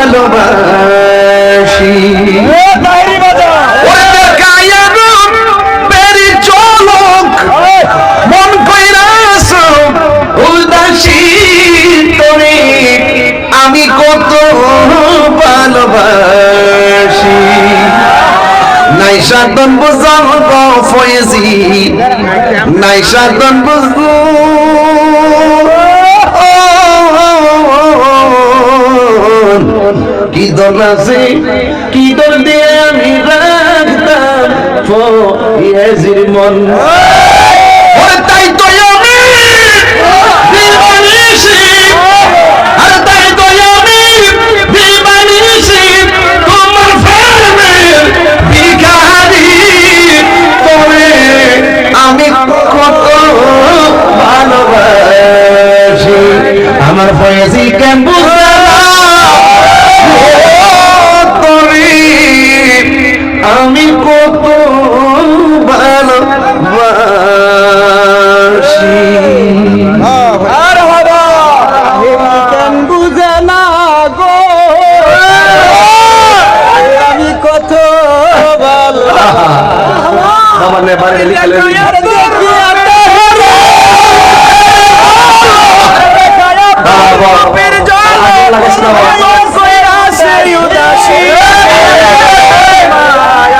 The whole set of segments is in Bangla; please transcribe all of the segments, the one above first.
ভালোবাসি। মন আমি কত ভালোবাসি। নাই সাধন বুঝাম গো ফয়েজি নাই সাধন বুঝব কি দল আছে? কি দল দিয়ে আমি রাখতাম ফয়েজির মন।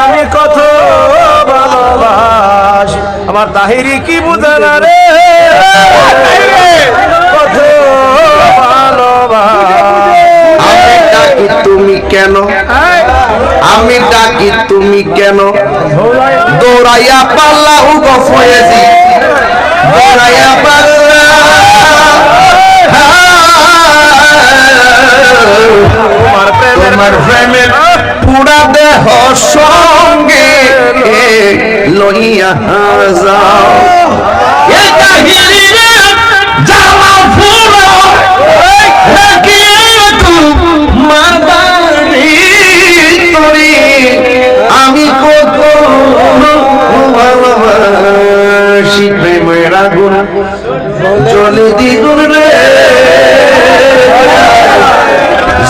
আমি কত ভালোবাসি। আমার তাহিরি কি বুঝে না রে তুমি কেন? আমি ডাকি তুমি কেন? দৌড়াইয়া পাল্লা উগো ফয়েজি। দৌড়াইয়া আমি কত ভালোবাসি প্রেমের আগুন, জলে দ্বিগুণ রে।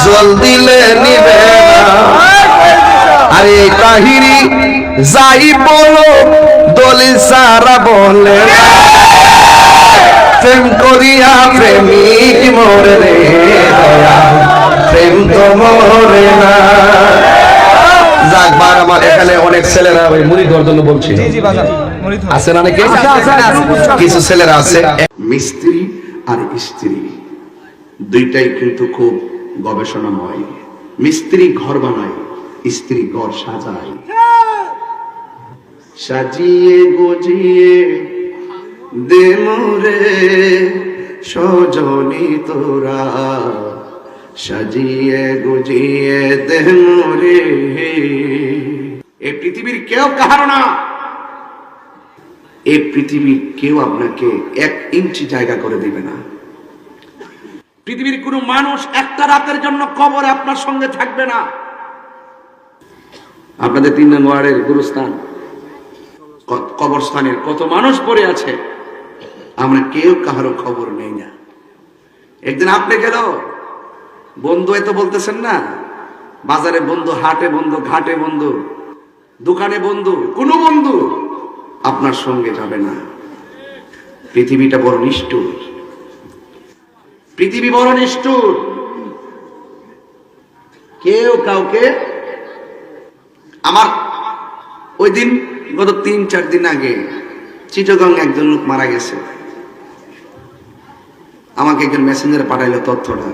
জল দিলে নিবে আরে কাহিনী যাই বলো সারা বলে। প্রেম করিয়া প্রেমিক মরে রে দয়া প্রেম তো মরে না। যাক বার আমার এখানে অনেক ছেলেরা ওই মুড়ি দেওয়ার জন্য বলছি আছে না নাকি? কিছু ছেলেরা আছে। মিস্ত্রি আর স্ত্রী। দুইটাই কিন্তু খুব গবেষণাময়। মিস্ত্রি ঘর বানায় স্ত্রী ঘর সাজায়। সাজিয়ে গজিয়ে দে মোরে সজনি তোরা। সাজিয়ে গজিয়ে দে মোরে এই পৃথিবীর কেউ কাহার না। এ পৃথিবীর কেউ আপনাকে এক ইঞ্চি জায়গা করে দিবে না। পৃথিবীর কোনো মানুষ একটা রাতের জন্য কবরে আপনার সঙ্গে থাকবে না। আপনাদের তিন নং ওয়ার্ডের গুরুস্থান। কবরস্থানের কত মানুষ পড়ে আছে, আমরা কেউ কাহারও খবর নেই না। একদিন আপনি গেল, বন্ধু এত বলতেছেন না, বাজারে বন্ধু, হাটে বন্ধু, ঘাটে বন্ধু, দোকানে বন্ধু, কোনো বন্ধু আপনার সঙ্গে যাবে না। পৃথিবীটা বড় নিষ্ঠুর। পৃথিবী বড় নিষ্ঠুর। কেউ কাউকে, আমার ওই দিন গত তিন, চার দিন আগে চিটগং একজন লোক মারা গেছে। আমাকে একজন মেসেঞ্জারে পাঠাইলো তথ্যটা।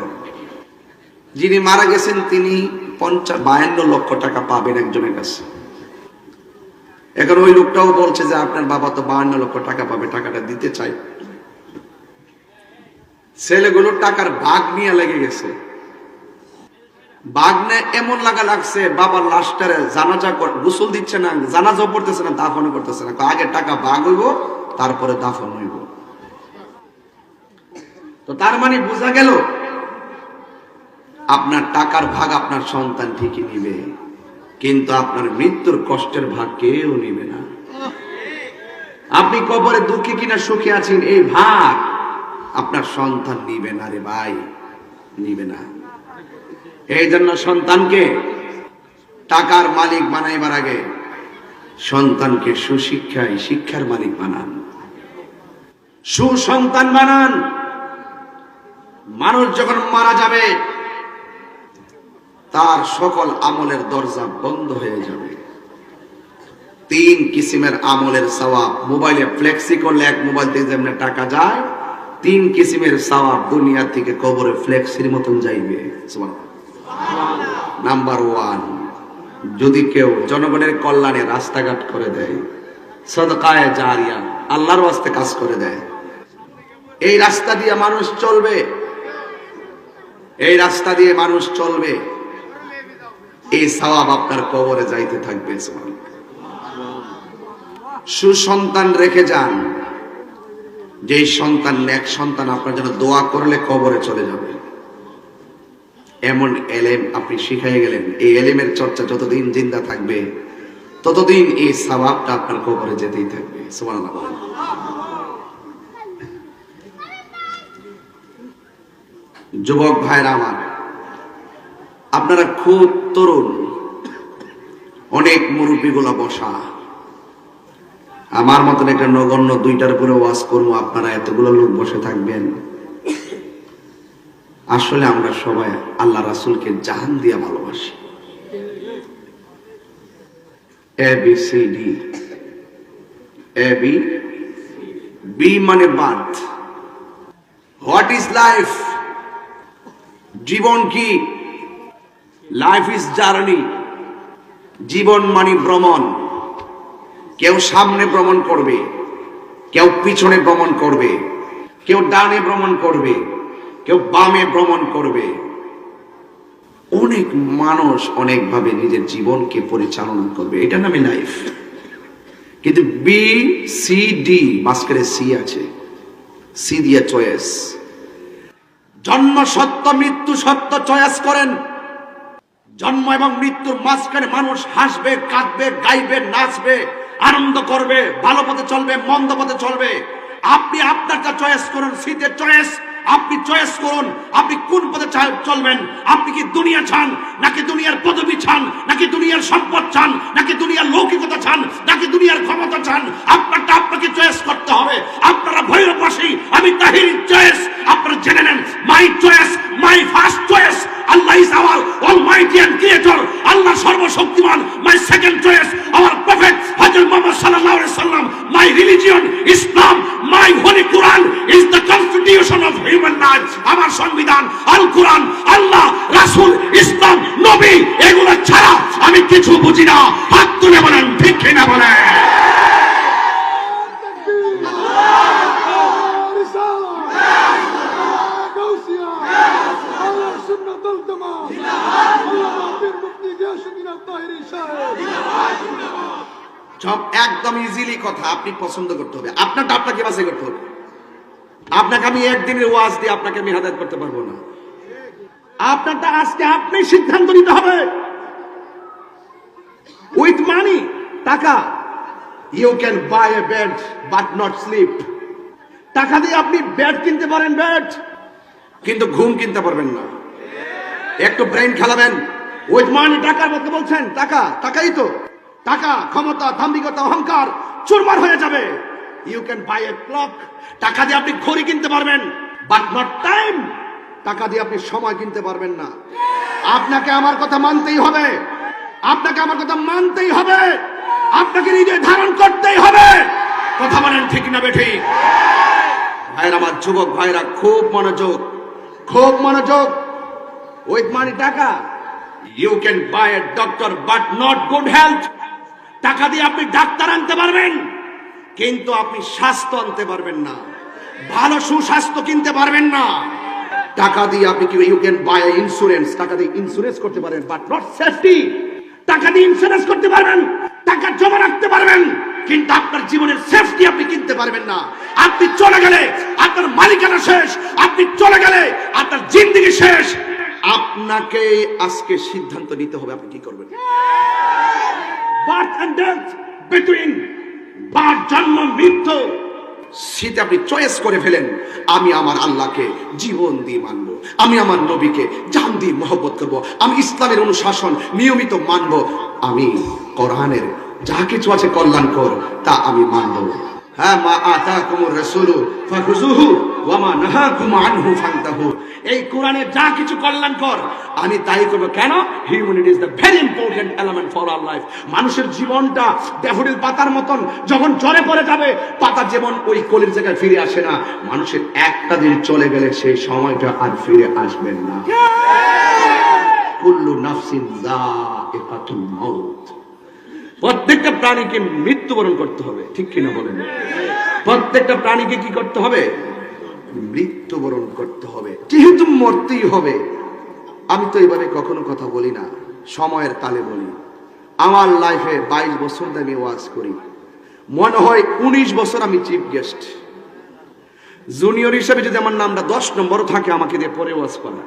যিনি মারা গেছেন, তিনি পঞ্চাশ বায়ান্ন লক্ষ টাকা পাবেন একজনের কাছে। এখন ওই লোকটাও বলছে যে, আপনার বাবা তো বায়ান্ন লক্ষ টাকা পাবে, টাকাটা দিতে চাই। ছেলেগুলো টাকার বাঘ নিয়ে লেগে গেছে। বাঘ নিয়ে এমন লাগা লাগছে, বাবার লাশটারে জানাজা গোসল দিচ্ছে না, জানাজাও পড়তেছে না, দাফনও করতেছে না। আগে টাকা বাঘ হইব, তারপরে দাফন হইব। তো তার মানে বোঝা গেল, আপনার টাকার ভাগ আপনার সন্তান ঠিকই নিবে, কিন্তু আপনার মৃত্যুর কষ্টের ভাগ কেউ নিবে না। আপনি কবরে দুঃখী কিনা সুখে আছেন, এই ভাগ আপনার সন্তান নিবে না রে ভাই, নিবে না। এই জন্য সন্তানকে টাকার মালিক বানাইবার আগে সন্তানকে সুশিক্ষায় শিক্ষার মালিক বানান। সুসন্তান বানান। মানুষ যখন মারা যাবে, তার সকল আমলের দরজা বন্ধ হয়ে যাবে। তিন কিসিমের আমলের সওয়াব। মোবাইলে ফ্লেক্সি করলে এক মোবাইল থেকে যেমন টাকা যায়, তিন কিসিমের সওয়াব দুনিয়া থেকে কবরে ফ্লেক্সির মতন যাইবে। নাম্বার ওয়ান যদি কেউ জনগণের কল্যাণে রাস্তাঘাট করে দেয়, সদকায় জারিয়া আল্লাহর ওয়াস্তে কাজ করে দেয়, এই রাস্তা দিয়ে মানুষ চলবে। এই রাস্তা দিয়ে মানুষ চলবে। এই সওয়াব আপনার কবরে যাইতে থাকবে সুসন্তান রেখে যান। যে সন্তান এক সন্তান, আপনার জন্য দোয়া করলে কবরে চলে যাবে। এমন এলেম আপনি শিখাই গেলেন। এই এলেমের চর্চা যতদিন জিন্দা থাকবে, ততদিন এই সবাবটা আপনার কবরে যেতেই থাকবে। যুবক ভাইরা আমার, আপনারা খুব তরুণ, অনেক মুরব্বীগুলো বসা। আমার মতন একটা নগণ্য দুইটার উপরে ওয়াজ করব, আপনারা এতগুলো লোক বসে থাকবেন। আসলে আমরা সবাই আল্লাহ রাসুলকে জাহান দিয়া ভালোবাসি। A, B, C, D. A, B B মানে বার্থ হোয়াট ইজ লাইফ? জীবন কি? Life is journey. জীবন মানে ভ্রমণ। কেউ সামনে ভ্রমণ করবে, কেউ পিছনে ভ্রমণ করবে, কেউ ডানে ভ্রমণ করবে। কেউ বামে ভ্রমণ করবে। অনেক মানুষ অনেকভাবে নিজের জীবনকে পরিচালনা করবে। এটা নামে লাইফ। কিন্তু বি সি ডি মাঝখানে সি আছে। সি দিয়ে চয়েস। জন্ম সত্য, মৃত্যু সত্য চয়েস করেন। জন্ম এবং মৃত্যুর মাঝখানে মানুষ হাসবে, কাঁদবে, গাইবে, নাচবে, আনন্দ করবে, ভালো পথে চলবে, মন্দ পথে চলবে। আপনি আপনারটা চয়েস করুন শীতের চয়েস। আপনি চয়েস করুন, আপনি কোন পথে চলবেন? আপনি কি দুনিয়া চান, নাকি দুনিয়ার পদবি চান, নাকি দুনিয়ার সম্পদ চান, নাকি দুনিয়ার লৌকিকতা চান, নাকি দুনিয়ার ক্ষমতা চান? আপনারটা আপনাকে চয়েস করতে হবে। আপনারা ভৈরবাসী আমি তাহির চয়েস আপনারা জেনে নেন মাই চয়েস মাই ফার্স্ট কিছু বুঝি না, হাত তুলে বলেন, ঠিক না বলেন সব একদম ইজিলি কথা, আপনি পছন্দ করতে হবে। আপনারটা আপনাকে বাছাই করতে হবে। আপনাকে আমি একদিনের ওয়াজ দিয়ে আপনাকে আমি হাদায়ত করতে পারব না। আপনারটা আজকে আপনি সিদ্ধান্ত নিতে হবে। উইথ মানি টাকা। You can buy a bed but not sleep টাকা দিয়ে আপনি বেড কিনতে পারেন বেড কিন্তু ঘুম কিনতে পারবেন না। একটু ব্রেন খেলাবেন। উইথ মানি টাকার মধ্যে বলছেন, টাকা, টাকাই তো। টাকা, ক্ষমতা ধাম্বিকতা অহংকার, চুরমার হয়ে যাবে। You can buy a clock টাকা দিয়ে আপনি ঘড়ি কিনতে পারবেন বাট নট টাইম টাকা দিয়ে আপনি সময় কিনতে পারবেন না। আপনাকে আমার কথা মানতেই হবে। আপনাকে আমার কথা মানতেই হবে। আপনাকে হৃদয় ধারণ করতেই হবে। কথা বলেন ঠিক না বেঠিক ভাইরা আমার যুবক ভাইরা, খুব মনোযোগ খুব মনোযোগ। উইথ মানি টাকা you can buy a doctor but not good health টাকা দিয়ে আপনি ডাক্তার আনতে পারবেন, কিন্তু আপনি স্বাস্থ্য আনতে পারবেন না। ভালো সুস্বাস্থ্য কিনতে পারবেন না। টাকা দিয়ে আপনি কি ইউ ক্যান বাই ইন্স্যুরেন্স টাকা দিয়ে ইন্স্যুরেন্স করতে পারেন বাট নট সেফটি টাকা দিয়ে ইন্স্যুরেন্স করতে পারবেন, টাকা জমা রাখতে পারবেন, কিন্তু আপনার জীবনের সেফটি আপনি কিনতে পারবেন না। আপনি চলে গেলে আপনার মালিকানা শেষ, আপনি চলে গেলে আপনার জিন্দিগি শেষ। আপনাকে আজকে সিদ্ধান্ত নিতে হবে, আপনি কি করবেন? Birth and death between birth জন্ম, মৃত্যু শীতে আপনি চয়েস করে ফেলেন। আমি আমার আল্লাহকে জীবন দিয়ে মানবো। আমি আমার নবীকে জান দিয়ে মহব্বত করব, আমি ইসলামের অনুশাসন নিয়মিত মানব, আমি কোরআনের যা কিছু আছে কল্যাণ কর তা আমি মানব। হ্যাঁ মা আতা কুমুর রসুলু ফাখুজুহু ওয়া মা নাহাকুম আনহু ফান্তাহু। এই কোরআনে যা কিছু কল্যাণকর, আমি তাই করব। কেন? Humanity is the very important element for our life মানুষের জীবনটা ড্যাফোডিল পাতার মতন যখন জ্বরে পড়ে যাবে, পাতা যেমন ওই কলির জায়গায় ফিরে আসে না, মানুষের একটা দিন চলে গেলে সেই সময়টা আর ফিরে আসবেন না। কুল্লু নাফসিন মাউত। প্রত্যেকটা প্রাণীকে মৃত্যুবরণ করতে হবে, ঠিক কিনা বলেন? প্রত্যেকটা প্রাণীকে কি করতে হবে? মৃত্যুবরণ করতে হবে। যেহেতু মরতেই হবে। আমি তো এভাবে কখনো কথা বলি না। সময়ের তালে বলি। আমার লাইফে বাইশ বছর আমি ওয়াজ করি। মনে হয় উনিশ বছর আমি চিফ গেস্ট জুনিয়র হিসেবে যদি আমার নামটা দশ নম্বরও থাকে, আমাকে দিয়ে পরে ওয়াজ করা।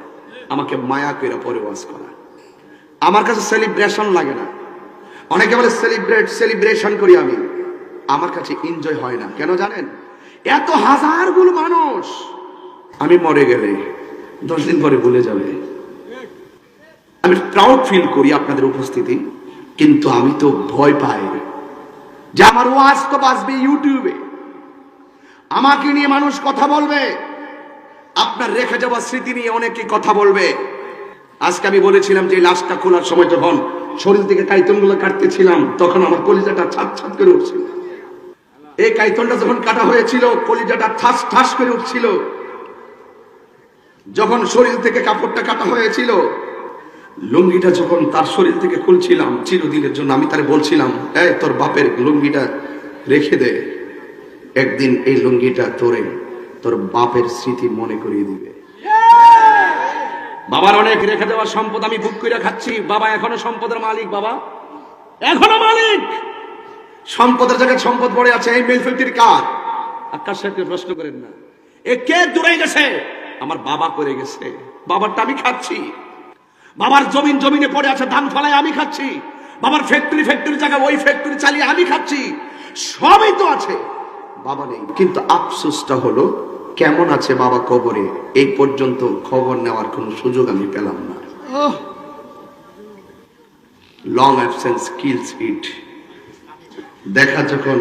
আমাকে মায়া করে পরে ওয়াজ করা। আমার কাছে সেলিব্রেশন লাগে না। অনেকে বলে সেলিব্রেট সেলিব্রেশন করি আমি। আমার কাছে এনজয় হয় না। কেন জানেন? এত হাজারগুলো মানুষ। আমি মরে গেলে দশ দিন পরে ভুলে যাবে। আমি প্রাউড ফিল করি আপনাদের উপস্থিতি, কিন্তু আমি তো ভয় পাই যে আমার ওয়াজ তো বাঁচবে ইউটিউবে আমাকে নিয়ে মানুষ কথা বলবে, আপনার রেখে যাওয়া স্মৃতি নিয়ে অনেকে কথা বলবে। আজকে আমি বলেছিলাম যে লাশটা খোলার সময় যখন শরীর থেকে কাইতনগুলো কাটতেছিলাম, তখন আমার কলিজাটা ছাদ ছাদ করে উঠছিল। এই কাইতনটা যখন কাটা হয়েছিল, কলিজাটা ঠাস ঠাস করে উঠছিল। যখন শরীর থেকে কাপড়টা কাটা হয়েছিল, লুঙ্গিটা যখন তার শরীর থেকে খুলছিলাম, চিরদিনের জন্য আমি তারে বলছিলাম, এই তোর বাপের লুঙ্গিটা রেখে দে। একদিন এই লুঙ্গিটা তোরে তোর বাপের স্মৃতি মনে করিয়ে দিবে। বাবার অনেক রেখে দেওয়া সম্পদ আমি বুক করে খাচ্ছি। বাবা এখনও সম্পদের মালিক, বাবা। এখনও মালিক! সম্পদের জায়গায় সম্পদ পড়ে আছে এই মেলফিলটির কার? আকাশ সাহেবকে প্রশ্ন করেন না? এ কে দূরে গেছে? আমার বাবা করে গেছে। বাবারটা আমি খাচ্ছি। বাবার জমিন জমিনে পড়ে আছে ধান ফলায় আমি খাচ্ছি। বাবার ফ্যাক্টরি ফ্যাক্টরি জায়গায় ওই ফ্যাক্টরি চালিয়ে আমি খাচ্ছি। সবই তো আছে। বাবা নেই। কিন্তু আফসোসটা হলো কেমন আছে বাবা কবরে? এই পর্যন্ত খবর নেওয়ার কোনো সুযোগ আমি পেলাম না। লং অ্যাবসেন্স কিলস ইট দেখা যখন